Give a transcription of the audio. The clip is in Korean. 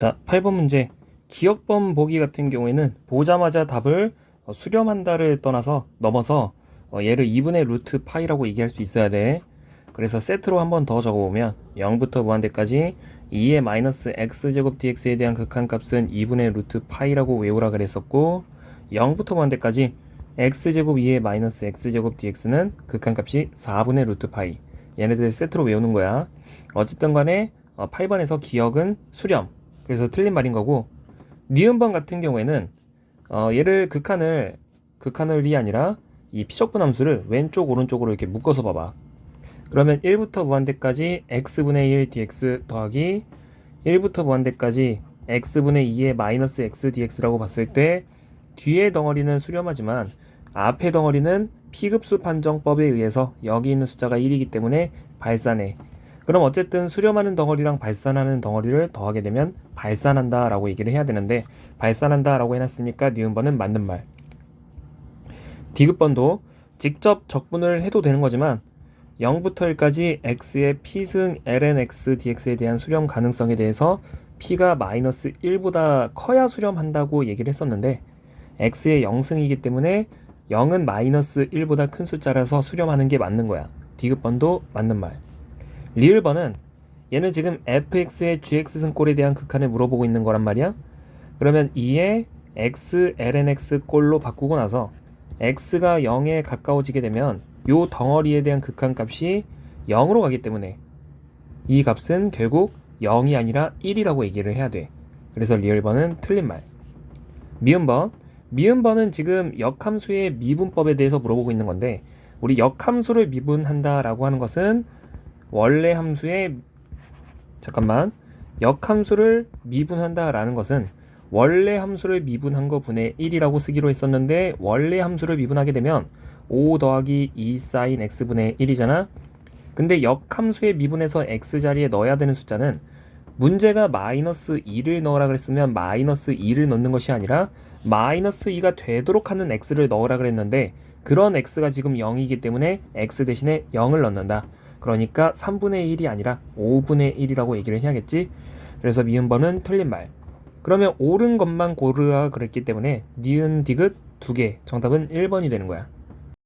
자, 8번 문제. 기억번 보기 같은 경우에는 보자마자 답을 어, 수렴한다를 떠나서 넘어서 어, 얘를 2분의 루트 파이라고 얘기할 수 있어야 돼. 그래서 세트로 한 번 더 적어보면 0부터 무한대까지 2의 마이너스 x제곱 dx에 대한 극한값은 2분의 루트 파이라고 외우라 그랬었고 0부터 무한대까지 x제곱 2의 마이너스 x제곱 dx는 극한값이 4분의 루트 파이 얘네들 세트로 외우는 거야. 어쨌든 간에 어, 8번에서 기억은 수렴 그래서 틀린 말인 거고 니은번 같은 경우에는 어, 얘를 극한을 극한을이 아니라 이 피적분 함수를 왼쪽 오른쪽으로 이렇게 묶어서 봐봐. 그러면 1부터 무한대까지 x분의 1 dx 더하기 1부터 무한대까지 x분의 2의 마이너스 x dx라고 봤을 때 뒤에 덩어리는 수렴하지만 앞에 덩어리는 피급수 판정법에 의해서 여기 있는 숫자가 1이기 때문에 발산해. 그럼 어쨌든 수렴하는 덩어리랑 발산하는 덩어리를 더하게 되면 발산한다 라고 얘기를 해야 되는데 발산한다 라고 해놨으니까 니은번은 맞는 말. 디귿번도 직접 적분을 해도 되는 거지만 0부터 1까지 x의 p승 lnx dx에 대한 수렴 가능성에 대해서 p가 마이너스 1보다 커야 수렴한다고 얘기를 했었는데 x의 0승이기 때문에 0은 마이너스 1보다 큰 숫자라서 수렴하는 게 맞는 거야. 디귿번도 맞는 말 리을번은 얘는 지금 fx의 gx승꼴에 대한 극한을 물어보고 있는 거란 말이야. 그러면 2의 x lnx 꼴로 바꾸고 나서 x가 0에 가까워지게 되면 요 덩어리에 대한 극한값이 0으로 가기 때문에 이 값은 결국 0이 아니라 1이라고 얘기를 해야 돼. 그래서 리을번은 틀린 말. 미음번. 미음번은 지금 역함수의 미분법에 대해서 물어보고 있는 건데 우리 역함수를 미분한다라고 하는 것은 원래 함수의 잠깐만 역함수를 미분한다라는 것은 원래 함수를 미분한 거 분의 1이라고 쓰기로 했었는데 원래 함수를 미분하게 되면 5 더하기 2 사인 x분의 1이잖아. 근데 역함수의 미분에서 x 자리에 넣어야 되는 숫자는 문제가 마이너스 2를 넣으라 그랬으면 마이너스 2를 넣는 것이 아니라 마이너스 2가 되도록 하는 x를 넣으라 그랬는데 그런 x가 지금 0이기 때문에 x 대신에 0을 넣는다. 그러니까 3분의 1이 아니라 5분의 1이라고 얘기를 해야겠지. 그래서 미음 번은 틀린 말. 그러면 옳은 것만 고르라 그랬기 때문에 니은 디귿 두 개. 정답은 1번이 되는 거야.